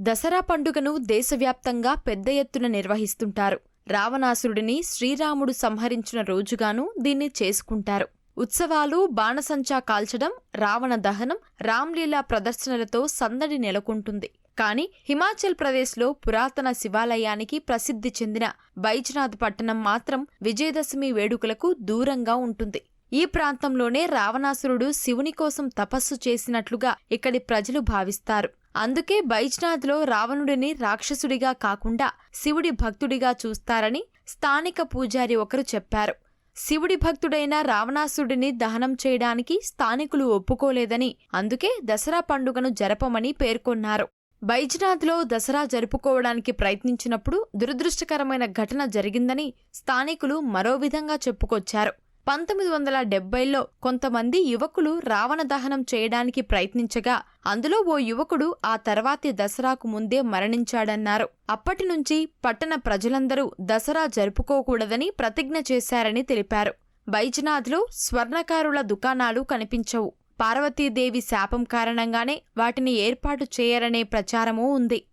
దసరా పండుగను దేశవ్యాప్తంగా పెద్ద ఎత్తున నిర్వహిస్తుంటారు. రావణాసురుడిని శ్రీరాముడు సంహరించిన రోజుగాను దీన్ని చేసుకుంటారు. ఉత్సవాలు బాణసంచా కాల్చడం రావణ దహనం రామ్లీలా ప్రదర్శనలతో సందడి నెలకొంటుంది. కానీ హిమాచల్ ప్రదేశ్లో పురాతన శివాలయానికి ప్రసిద్ధి చెందిన బైజ్నాథ్ పట్టణం మాత్రం విజయదశమి వేడుకలకు దూరంగా ఉంటుంది. ఈ ప్రాంతంలోనే రావణాసురుడు శివుని కోసం తపస్సు చేసినట్లుగా ఇక్కడి ప్రజలు భావిస్తారు. అందుకే బైజ్నాథ్లో రావణుడిని రాక్షసుడిగా కాకుండా శివుడి భక్తుడిగా చూస్తారని స్థానిక పూజారి ఒకరు చెప్పారు. శివుడి భక్తుడైన రావణాసుడిని దహనం చేయడానికి స్థానికులు ఒప్పుకోలేదని అందుకే దసరా పండుగను జరపమని పేర్కొన్నారు. బైజ్నాథ్లో దసరా జరుపుకోవడానికి ప్రయత్నించినప్పుడు దురదృష్టకరమైన ఘటన జరిగిందని స్థానికులు మరో విధంగా చెప్పుకొచ్చారు. పంతొమ్మిది వందల డెబ్బైలో కొంతమంది యువకులు రావణ దహనం చేయడానికి ప్రయత్నించగా అందులో ఓ యువకుడు ఆ తర్వాతి దసరాకు ముందే మరణించాడన్నారు. అప్పటి నుంచి పట్టణ ప్రజలందరూ దసరా జరుపుకోకూడదని ప్రతిజ్ఞ చేశారని తెలిపారు. బైజ్నాథ్లో స్వర్ణకారుల దుకాణాలు కనిపించవు. పార్వతీదేవి శాపం కారణంగానే వాటిని ఏర్పాటు చేయరనే ప్రచారమూ ఉంది.